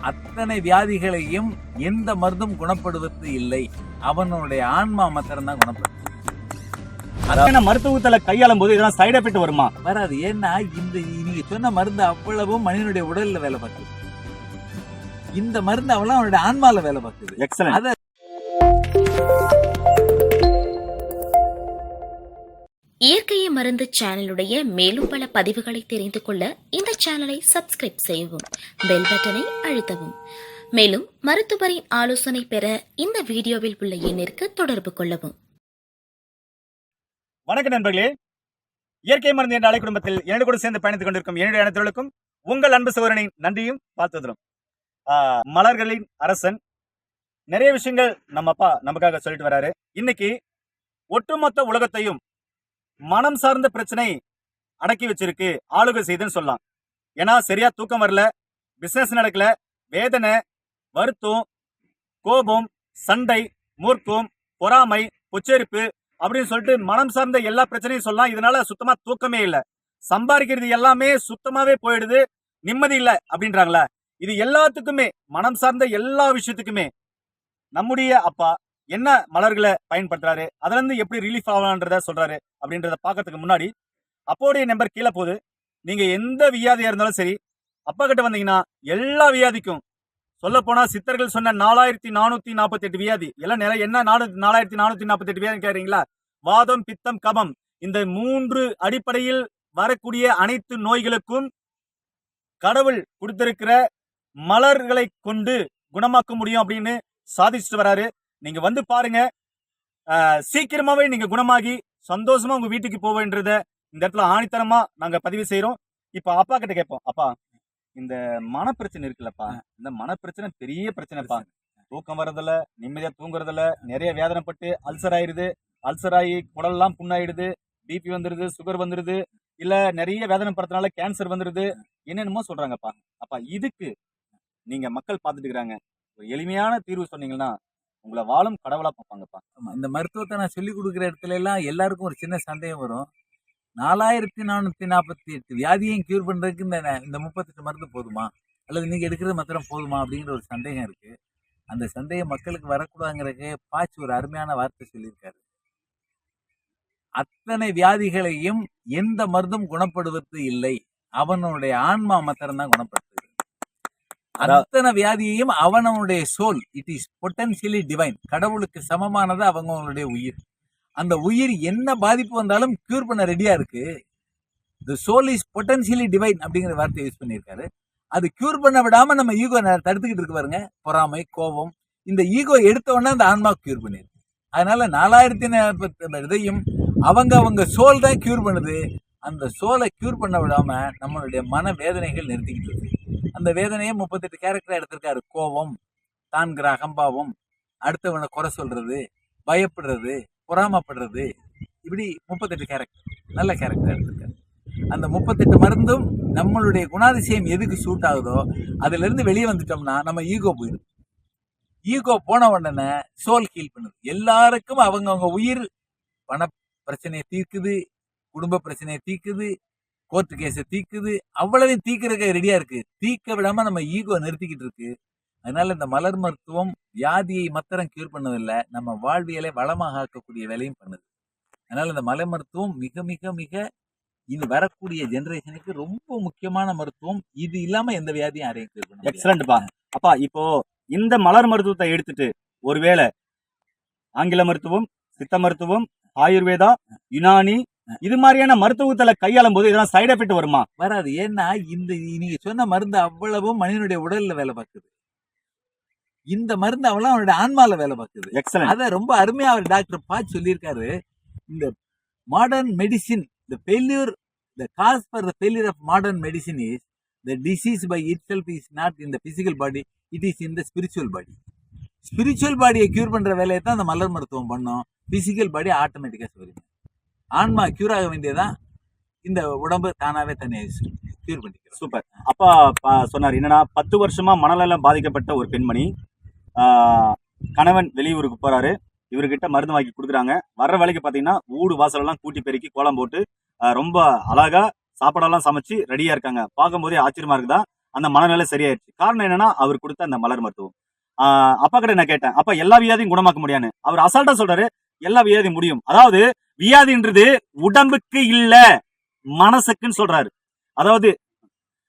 அத்தனை வியாதிகளையும் எந்த மருந்தும் குணப்படுவது இல்லை. அவனுடைய ஆன்மா மாத்திரம் தான் குணப்படுது அதான மருத்துவத்துல கையாளும் போது இதெல்லாம் சைடு எஃபெக்ட் வருமா? வராது. ஏன்னா இந்த நீங்க சொன்ன மருந்து அவ்வளவும் மனிதனுடைய உடல்ல வேலை பார்க்குது. இந்த மருந்து அவ்வளவு அவனுடைய ஆன்மால வேலை பார்க்குது. எக்ஸலன்ட் இயற்கையை மருந்து சேனலுடைய மேலும் பல பதிவுகளை தெரிந்து கொள்ள இந்த சேனலை சப்ஸ்கிரைப் செய்யவும் பெல் பட்டனை அழுத்தவும். மேலும் மருத்துவரின் ஆலோசனை பெற இந்த வீடியோவில் உள்ள எண்ணிற்கு தொடர்பு கொள்ளவும். வணக்கம் நண்பர்களே. இயற்கை மருந்து என்ற அலை குடும்பத்தில் என்னோட கூட சேர்ந்து பயணித்துக் கொண்டிருக்கும் என்னுடைய அனைத்தவர்களுக்கும் உங்கள் அன்பு சோதரனின் நன்றியும் பார்த்துதலும் ஆஹ், மலர்களின் அரசன். நிறைய விஷயங்கள் நம்ம அப்பா நமக்காக சொல்லிட்டு வராரு. இன்னைக்கு ஒட்டுமொத்த உலகத்தையும் மனம் சார்ந்த பிரச்சனை அடக்கி வச்சிருக்கு ஆளுகை செய்துன்னு சொல்லலாம். ஏன்னா சரியா தூக்கம் வரல பிசினஸ் நடக்கல வேதனை வருத்தம் கோபம் சண்டை மூர்க்கம் பொறாமை பொச்சரிப்பு அப்படின்னு சொல்லிட்டு மனம் சார்ந்த எல்லா பிரச்சனையும் சொல்லலாம். இதனால சுத்தமா தூக்கமே இல்லை. சம்பாதிக்கிறது எல்லாமே சுத்தமாவே போயிடுது நிம்மதி இல்லை அப்படின்றாங்களா. இது எல்லாத்துக்குமே மனம் சார்ந்த எல்லா விஷயத்துக்குமே நம்முடைய அப்பா என்ன மலர்களை பயன்படுத்துறாரு? அதுல இருந்து எப்படி ரிலீஃப் ஆகலான்றத சொல்றாரு அப்படின்றத பார்க்கறதுக்கு முன்னாடி அப்போடைய நம்பர் கீழே போகுது. நீங்க எந்த வியாதியா இருந்தாலும் சரி அப்பா கிட்ட வந்தீங்கன்னா எல்லா வியாதிக்கும். சொல்ல போனா சித்தர்கள் சொன்ன நாலாயிரத்தி நானூத்தி நாற்பத்தி எட்டு வியாதி. எல்லாம் நிறைய என்ன? நானூ நாலாயிரத்தி நானூத்தி நாற்பத்தி எட்டு வியாதி கேக்குறீங்களா? வாதம் பித்தம் கபம். இந்த மூன்று அடிப்படையில் வரக்கூடிய அனைத்து நோய்களுக்கும் கடவுள் கொடுத்திருக்கிற மலர்களை கொண்டு குணமாக்க முடியும் அப்படின்னு சாதிச்சுட்டு வராரு. நீங்க வந்து பாருங்க ஆஹ், சீக்கிரமாவே நீங்க குணமாகி சந்தோஷமா உங்க வீட்டுக்கு போவேன்றத இந்த இடத்துல ஆணித்தனமா நாங்க பதிவு செய்யறோம் இப்ப அப்பா கிட்ட கேட்போம் அப்பா இந்த மனப்பிரச்சனை இருக்குல்லப்பா. இந்த மனப்பிரச்சனை பெரிய பிரச்சனைப்பா. தூக்கம் வர்றதில்ல நிம்மதியா தூங்குறதில்ல நிறைய வேதனைப்பட்டு அல்சர் ஆயிருது. அல்சர் ஆகி குடல்லாம் புண்ணாயிடுது. பிபி வந்துருது சுகர் வந்துருது. இல்ல நிறைய வேதனைப்படுறதுனால கேன்சர் வந்துருது. என்னென்னமோ சொல்றாங்கப்பா. அப்பா இதுக்கு நீங்க மக்கள் பார்த்துட்டு இருக்கிறாங்க ஒரு எளிமையான தீர்வு சொன்னீங்கன்னா உங்களை வாழும் கடவுளா பார்ப்பாங்கப்பா. ஆமா, இந்த மருத்துவத்தை நான் சொல்லி கொடுக்குற இடத்துல எல்லாம் எல்லாருக்கும் ஒரு சின்ன சந்தேகம் வரும். நாலாயிரத்தி நானூத்தி நாற்பத்தி எட்டு வியாதியையும் கியூர் பண்றதுக்கு இந்த இந்த முப்பத்தெட்டு மருந்து போதுமா? அல்லது நீங்க எடுக்கிறது மாத்திரம் போதுமா? அப்படிங்கிற ஒரு சந்தேகம் இருக்கு. அந்த சந்தேகம் மக்களுக்கு வரக்கூடாதுங்கிறக்கு பாச்சு ஒரு அருமையான வார்த்தை சொல்லியிருக்காரு. அத்தனை வியாதிகளையும் எந்த மருந்தும் குணப்படுவது இல்லை. அவனுடைய ஆன்மா மாத்திரம்தான் தான் அத்தனை வியாதியையும் அவனவனுடைய soul it is potentially divine கடவுளுக்கு சமமானது அவங்களுடைய உயிர். அந்த உயிர் என்ன பாதிப்பு வந்தாலும் கியூர் பண்ண ரெடியா இருக்கு. The soul is potentially divine அப்படிங்கிற வார்த்தையை யூஸ் பண்ணியிருக்காரு. அது கியூர் பண்ண விடாம நம்ம ஈகோ தடுத்துக்கிட்டு இருக்கு பாருங்க. பொறாமை கோபம். இந்த ஈகோ எடுத்த உடனே அந்த ஆன்மா கியூர் பண்ணிருக்கு அதனால நாலாயிரத்தி நாற்பத்தி இதையும் அவங்க அவங்க சோல் தான் கியூர் பண்ணுது. அந்த சோலை கியூர் பண்ண விடாம நம்மளுடைய மன வேதனைகள் நிறுத்திக்கிட்டு இருக்கு. அந்த வேதனையை முப்பத்தெட்டு கேரக்டரா எடுத்திருக்காரு. கோபம் தான்கிற அகம்பாவம் அடுத்தவனை குறை சொல்றது பயப்படுறது பொறாமப்படுறது. இப்படி முப்பத்தெட்டு கேரக்டர் நல்ல கேரக்டர் எடுத்திருக்காரு. அந்த முப்பத்தெட்டு மருந்தும் நம்மளுடைய குணாதிசயம் எதுக்கு சூட் ஆகுதோ அதுல இருந்து வெளியே வந்துட்டோம்னா நம்ம ஈகோ போயிடும். ஈகோ போன உடனே சோல் ஹீல் பண்ணுது. எல்லாருக்கும் அவங்கவுங்க உயிர் பண பிரச்சனையை தீர்க்குது குடும்ப பிரச்சனையை தீர்க்குது கோர்ட்டு கேஸை தீக்குது. அவ்வளவையும் தீக்கிறக்க ரெடியா இருக்கு. தீக்க விடாம நம்ம ஈகோ நிறுத்திக்கிட்டு இருக்கு. அதனால இந்த மலர் மருத்துவம் வியாதியை மத்திரம் கியூர் பண்ணதில்லை. நம்ம வாழ்வியலை வளமாக ஆக்கக்கூடிய வேலையும் பண்ணுது. அதனால இந்த மலை மருத்துவம் மிக மிக மிக இனி வரக்கூடிய ஜெனரேஷனுக்கு ரொம்ப முக்கியமான மருத்துவம். இது இல்லாம எந்த வியாதியும் யாரையும் கியூர் பண்ண எக்ஸலண்ட்பா அப்பா இப்போ இந்த மலர் மருத்துவத்தை எடுத்துட்டு ஒருவேளை ஆங்கில மருத்துவம் சித்த மருத்துவம் ஆயுர்வேதா யுனானி இது மாதிரியான மருத்துவத்துல கையாளும் போது இதெல்லாம் சைடு எஃபெக்ட் வருமா? வராது. ஏன்னா இந்த நீங்க சொன்ன மருந்து அவ்வளவும் மனிதனுடைய உடல்ல வேலை பார்க்குது. இந்த மருந்து அவ்வளவு அவனுடைய ஆன்மால வேலை பார்க்குது. எக்ஸலண்ட் அத ரொம்ப அருமையா அவர் டாக்டர் பாச் சொல்லியிருக்காரு. இந்த modern medicine the failure the cause for the failure of modern medicine is the disease by itself is not in the physical body it is in the spiritual body spiritual பாடியை cure பண்ற வேலையை தான் அந்த மலர் மருத்துவம் பண்ணும். Physical body ஆட்டோமேட்டிக்கா சொல்லுங்க ஆன்மா கியூர் ஆக வேண்டியதான் இந்த உடம்பு தானாவே தன்னை கியூர் பண்ணிக்கிறோம் சூப்பர் அப்பா பா- சொன்னார் என்னன்னா பத்து வருஷமா மனநலம் பாதிக்கப்பட்ட ஒரு பெண்மணி கணவன் வெளியூருக்கு போறாரு. இவர்கிட்ட மருந்து வாங்கி கொடுக்குறாங்க. வர்ற வேலைக்கு பார்த்தீங்கன்னா ஊடு வாசலெல்லாம் கூட்டி பெருக்கி கோலம் போட்டு ரொம்ப அழகா சாப்பாடெல்லாம் சமைச்சு ரெடியா இருக்காங்க. பார்க்கும்போதே ஆச்சரியமா இருக்குதா? அந்த மனநிலை சரியாயிருச்சு காரணம் என்னன்னா அவர் கொடுத்த அந்த மலர் மருத்துவம். அப்பா கிட்ட நான் கேட்டேன் அப்பா எல்லா வியாதியும் குணமாக்க முடியாது அவர் அசால்ட்டா சொல்றாரு எல்லா வியாதியும் முடியும். அதாவது வியாதின்றது உடம்புக்கு இல்ல மனசுக்குன்னு சொல்றாரு. அதாவது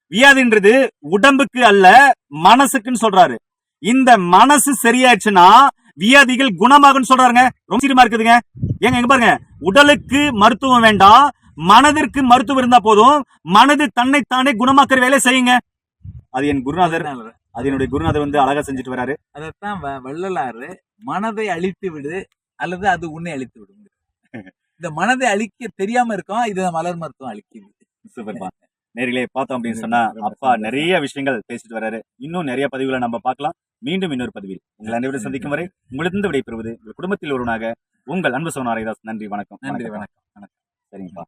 வியாதின்றது உடம்புக்கு அல்ல மனசுக்குன்னு சொல்றாரு. இந்த மனசு சரியாச்சுன்னா வியாதிகள் குணமாகும்னு சொல்றாருங்க. ரொம்ப சீரியமா இருக்குதுங்க. ஏங்க எங்க பாருங்க. உடலுக்கு மருத்துவம் வேண்டாம் மனதிற்கு மருத்துவம் இருந்தா போதும் மனது தன்னைத்தானே குணமாக்குற வேலையை செய்யுங்க. அது என் குருநாதர். அது என்னுடைய குருநாதர் வந்து அழகா செஞ்சுட்டு வராரு. அதைத்தான் வ- வள்ளலாறு மனதை அழித்து விடு அல்லது அது உன்னை அழித்து விடும். இந்த மனதை அழிக்க தெரியாம இருக்கோம் இது மலர் மருத்துவம் அழிக்குது. சூப்பர்ப்பா நேரிலே பார்த்தோம் அப்படின்னு சொன்னா அப்பா நிறைய விஷயங்கள் பேசிட்டு வராரு இன்னும் நிறைய பதிவுகளை நம்ம பார்க்கலாம். மீண்டும் இன்னொரு பதிவில். உங்கள் அனைவரும் சந்திக்கும் வரை உங்களிருந்து விடைபெறுவது உங்கள் குடும்பத்தில் ஒருவனாக உங்கள் அன்பு சோனாரிதாஸ் நன்றி வணக்கம். நன்றி வணக்கம். வணக்கம். சரிங்கப்பா.